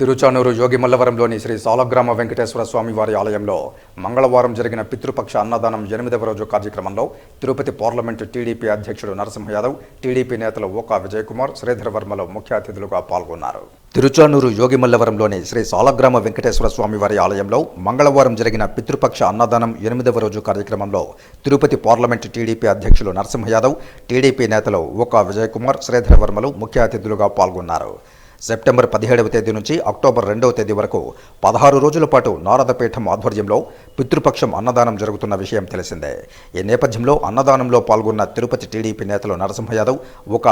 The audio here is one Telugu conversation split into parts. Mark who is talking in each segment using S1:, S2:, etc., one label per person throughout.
S1: తిరుచానూరు యోగిమల్లవరంలోని శ్రీ సాలగ్రామ వెంకటేశ్వర స్వామి వారి ఆలయంలో మంగళవారం జరిగిన పితృపక్ష అన్నదానం ఎనిమిదవ రోజు కార్యక్రమంలో తిరుపతి పార్లమెంటు టీడీపీ అధ్యక్షుడు నరసింహ యాదవ్ టీడీపీ నేతలు ఓకా విజయకుమార్ శ్రీధర్ వర్మలు ముఖ్య అతిథులుగా పాల్గొన్నారు. తిరుచానూరు యోగిమల్లవరంలోని శ్రీ సాలగ్రామ వెంకటేశ్వర స్వామి వారి ఆలయంలో మంగళవారం జరిగిన పితృపక్ష అన్నదానం ఎనిమిదవ రోజు కార్యక్రమంలో తిరుపతి పార్లమెంటు టీడీపీ అధ్యక్షులు నరసింహ యాదవ్ టీడీపీ నేతలు ఓకా విజయకుమార్ శ్రీధర్ వర్మలు ముఖ్య అతిథులుగా పాల్గొన్నారు. సెప్టెంబర్ పదిహేడవ తేదీ నుంచి అక్టోబర్ రెండవ తేదీ వరకు పదహారు రోజుల పాటు నారదపీఠం ఆధ్వర్యంలో పితృపక్షం అన్నదానం జరుగుతున్న విషయం తెలిసిందే. ఈ నేపథ్యంలో అన్నదానంలో పాల్గొన్న తిరుపతి టీడీపీ నేతలు నరసింహ యాదవ్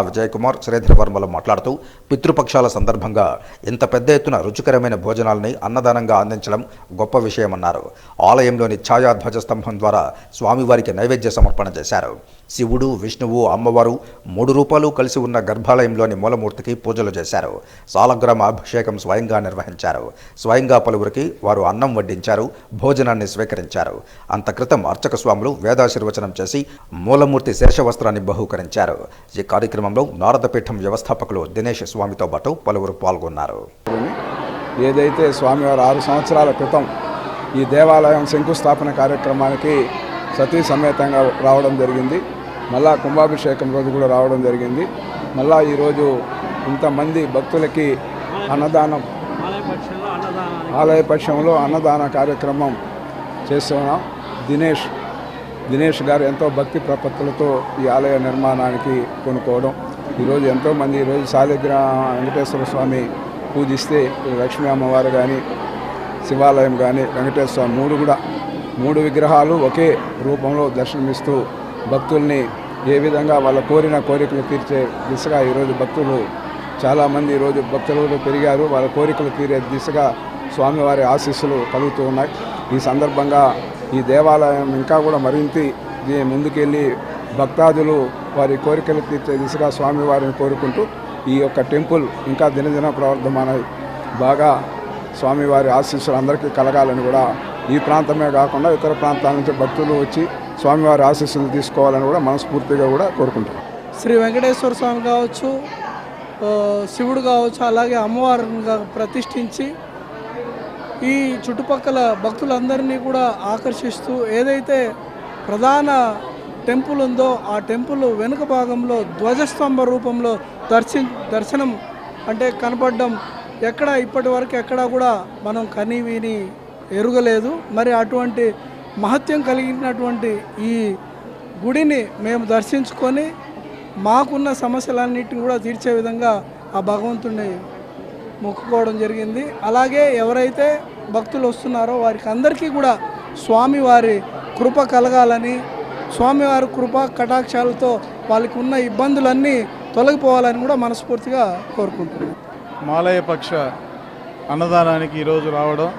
S1: విజయకుమార్ శ్రీధర్ వర్మలు మాట్లాడుతూ పితృపక్షాల సందర్భంగా ఇంత పెద్ద ఎత్తున రుచికరమైన భోజనాల్ని అన్నదానంగా అందించడం గొప్ప విషయమన్నారు. ఆలయంలోని ఛాయా ధ్వజస్తంభం ద్వారా స్వామివారికి నైవేద్య సమర్పణ చేశారు. శివుడు విష్ణువు అమ్మవారు మూడు రూపాలు కలిసి ఉన్న గర్భాలయంలోని మూలమూర్తికి పూజలు చేశారు. సాలగ్రామ అభిషేకం స్వయంగా నిర్వహించారు. స్వయంగా పలువురికి వారు అన్నం వడ్డించారు భోజనాన్ని స్వీకరించారు. అంత క్రితం అర్చక స్వాములు వేదాశీర్వచనం చేసి మూలమూర్తి శేషవస్త్రాన్ని బహూకరించారు. ఈ కార్యక్రమంలో నారదపీఠం వ్యవస్థాపకులు దినేష్ స్వామితో పాటు పలువురు పాల్గొన్నారు.
S2: ఏదైతే స్వామివారు ఆరు సంవత్సరాల క్రితం ఈ దేవాలయం శంకుస్థాపన కార్యక్రమానికి సతీ సమేతంగా రావడం జరిగింది. మళ్ళా కుంభాభిషేకం రోజు కూడా రావడం జరిగింది. మళ్ళా ఈరోజు ఇంతమంది భక్తులకి అన్నదానం ఆలయ పక్షంలో అన్నదాన కార్యక్రమం చేస్తున్నాం. దినేష్ దినేష్ గారు ఎంతో భక్తి ప్రపత్తులతో ఈ ఆలయ నిర్మాణానికి కొనుక్కోవడం. ఈరోజు ఎంతోమంది ఈరోజు సాలిగ్ర వెంకటేశ్వర స్వామి పూజిస్తే లక్ష్మీ అమ్మవారు కానీ శివాలయం కానీ వెంకటేశ్వర స్వామి మూడు కూడా. మూడు విగ్రహాలు ఒకే రూపంలో దర్శనమిస్తూ భక్తుల్ని ఏ విధంగా వాళ్ళ కోరిన కోరికలు తీర్చే దిశగా ఈరోజు భక్తులు చాలామంది ఈరోజు భక్తులు పెరిగారు. వాళ్ళ కోరికలు తీరే దిశగా స్వామివారి ఆశీస్సులు కలుగుతూ ఉన్నాయి. ఈ సందర్భంగా ఈ దేవాలయం ఇంకా కూడా మరింత ముందుకెళ్ళి భక్తాదులు వారి కోరికలు తీర్చే దిశగా స్వామివారిని కోరుకుంటూ ఈ యొక్క టెంపుల్ ఇంకా దినదిన ప్రవర్ధమానై బాగా స్వామివారి ఆశీస్సులు అందరికీ కలగాలని కూడా ఈ ప్రాంతమే కాకుండా ఇతర ప్రాంతాల నుంచి భక్తులు వచ్చి స్వామివారి ఆశీస్సులు తీసుకోవాలని కూడా మనస్ఫూర్తిగా కూడా కోరుకుంటున్నాం.
S3: శ్రీ వెంకటేశ్వర స్వామి కావచ్చు శివుడు కావచ్చు అలాగే అమ్మవారిని ప్రతిష్ఠించి ఈ చుట్టుపక్కల భక్తులందరినీ కూడా ఆకర్షిస్తూ ఏదైతే ప్రధాన టెంపుల్ ఉందో ఆ టెంపుల్ వెనుక భాగంలో ధ్వజస్తంభ రూపంలో దర్శి దర్శనం అంటే కనపడడం ఎక్కడ ఇప్పటి వరకు ఎక్కడా కూడా మనం కని విని ఎరుగలేదు. మరి అటువంటి మహత్యం కలిగినటువంటి ఈ గుడిని మేము దర్శించుకొని మాకున్న సమస్యలన్నింటిని కూడా తీర్చే విధంగా ఆ భగవంతుడిని మొక్కుకోవడం జరిగింది. అలాగే ఎవరైతే భక్తులు వస్తున్నారో వారికి అందరికీ కూడా స్వామివారి కృప కలగాలని స్వామివారి కృప కటాక్షాలతో వాళ్ళకి ఉన్న ఇబ్బందులన్నీ తొలగిపోవాలని కూడా మనస్ఫూర్తిగా కోరుకుంటున్నాను
S4: మాలయ పక్ష అన్నదానానికి ఈరోజు రావడం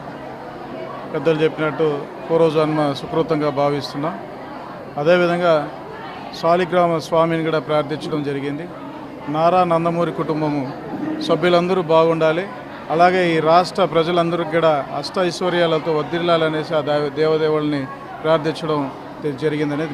S4: పెద్దలు చెప్పినట్టు పూర్వజన్మ సుకృతంగా భావిస్తున్నాం. అదేవిధంగా శాలిగ్రామ స్వామిని కూడా ప్రార్థించడం జరిగింది. నారా నందమూరి కుటుంబము సభ్యులందరూ బాగుండాలి. అలాగే ఈ రాష్ట్ర ప్రజలందరికీ కూడా అష్ట ఐశ్వర్యాలతో వర్ధిల్లాలనేసి ఆ దేవదేవుల్ని ప్రార్థించడం జరిగిందనేది